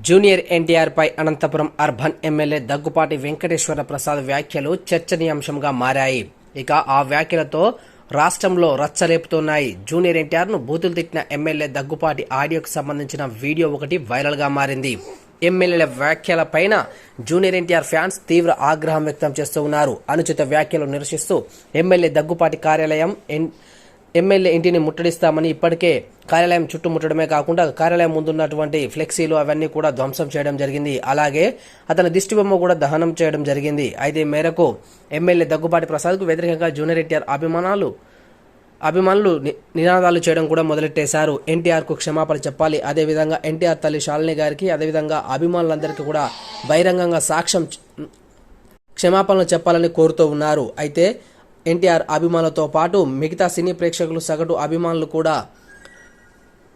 Junior ఎన్టీఆర్పై Anantapuram urban MLA Daggubati Venkateswara Prasad వ్యాఖ్యలు చర్చనీయాంశంగా మారాయి. ఇక ఆ వ్యాఖ్యలతో రాష్ట్రంలో రచ్చలేపుతున్నాయి జూనియర్ ఎన్టీఆర్ను బూతులు తిట్టిన ఎమ్మెల్యే దగ్గుపాటి ఆడియోకు సంబంధించిన వీడియో ఒకటి వైరల్గా మారింది. ఎమ్మెల్యేల వ్యాఖ్యల పైన జూనియర్ ఎన్టీఆర్ ఫ్యాన్స్ తీవ్ర ఆగ్రహం వ్యక్తం చేస్తూ ఉన్నారు. అనుచిత వ్యాఖ్యలు నిరసిస్తూ ఎమ్మెల్యే దగ్గుపాటి కార్యాలయం ఎన్ ఎమ్మెల్యే ఇంటిని ముట్టడిస్తామని ఇప్పటికే కార్యాలయం చుట్టుముట్టడమే కాకుండా కార్యాలయం ముందున్నటువంటి ఫ్లెక్సీలు అవన్నీ కూడా ధ్వంసం చేయడం జరిగింది. అలాగే అతని దిష్టిబొమ్మ కూడా దహనం చేయడం జరిగింది. అయితే మేరకు ఎమ్మెల్యే దగ్గుబాటి ప్రసాద్కు వ్యతిరేకంగా జూనియర్ ఎన్టీఆర్ అభిమానాలు అభిమానులు ని- నినాదాలు చేయడం కూడా మొదలెట్టేశారు. ఎన్టీఆర్కు క్షమాపణ చెప్పాలి. అదేవిధంగా ఎన్టీఆర్ తల్లి శాలిని గారికి అదేవిధంగా అభిమానులందరికీ కూడా బహిరంగంగా సాక్ష్యం క్షమాపణలు చెప్పాలని కోరుతూ ఉన్నారు. అయితే ఎన్టీఆర్ అభిమానులతో పాటు మిగతా సినీ ప్రేక్షకులు సగటు అభిమానులు కూడా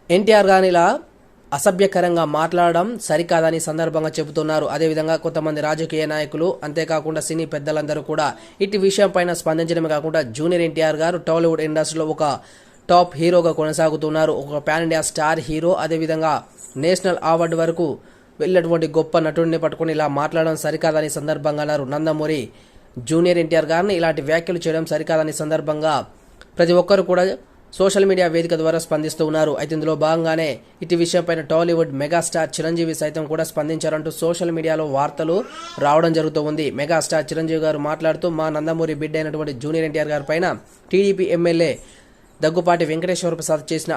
ఎన్టీఆర్ గాని ఇలా అసభ్యకరంగా మాట్లాడడం సరికాదని సందర్భంగా చెబుతున్నారు. అదేవిధంగా కొంతమంది రాజకీయ నాయకులు అంతేకాకుండా సినీ పెద్దలందరూ కూడా ఇటు విషయం పైన స్పందించడమే కాకుండా జూనియర్ ఎన్టీఆర్ గారు టాలీవుడ్ ఇండస్ట్రీలో ఒక టాప్ హీరోగా కొనసాగుతున్నారు. ఒక పాన్ ఇండియా స్టార్ హీరో అదేవిధంగా నేషనల్ అవార్డు వరకు వెళ్ళినటువంటి గొప్ప నటుడిని పట్టుకుని ఇలా మాట్లాడడం సరికాదని సందర్భంగా అన్నారు. నందమూరి జూనియర్ ఎన్టీఆర్ గారిని ఇలాంటి వ్యాఖ్యలు చేయడం సరికాదని సందర్భంగా ప్రతి ఒక్కరు కూడా సోషల్ మీడియా వేదిక ద్వారా స్పందిస్తూ ఉన్నారు. అయితే ఇందులో భాగంగానే ఇటు విషయంపైన టాలీవుడ్ మెగాస్టార్ చిరంజీవి సైతం కూడా స్పందించారంటూ సోషల్ మీడియాలో వార్తలు రావడం జరుగుతూ ఉంది. మెగాస్టార్ చిరంజీవి గారు మాట్లాడుతూ మా నందమూరి బిడ్డ అయినటువంటి జూనియర్ ఎన్టీఆర్ గారి పైన టీడీపీ ఎమ్మెల్యే దగ్గుపాటి వెంకటేశ్వర ప్రసాద్ చేసిన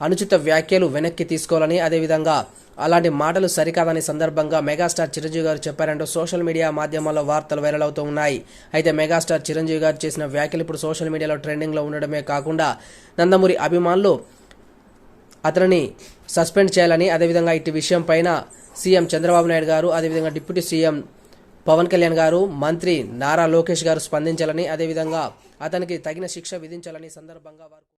అనుచిత వ్యాఖ్యలు వెనక్కి తీసుకోవాలని అదేవిధంగా అలాంటి మాటలు సరికాదని సందర్భంగా మెగాస్టార్ చిరంజీవి గారు చెప్పారంటూ సోషల్ మీడియా మాధ్యమాల్లో వార్తలు వైరల్ అవుతూ ఉన్నాయి. అయితే మెగాస్టార్ చిరంజీవి గారు చేసిన వ్యాఖ్యలు ఇప్పుడు సోషల్ మీడియాలో ట్రెండింగ్లో ఉండడమే కాకుండా నందమూరి అభిమానులు అతనిని సస్పెండ్ చేయాలని అదేవిధంగా ఇటు విషయం పైన సీఎం చంద్రబాబు నాయుడు గారు అదేవిధంగా డిప్యూటీ సీఎం పవన్ కళ్యాణ్ గారు మంత్రి నారా లోకేష్ గారు స్పందించాలని అదేవిధంగా అతనికి తగిన శిక్ష విధించాలని సందర్భంగా వారు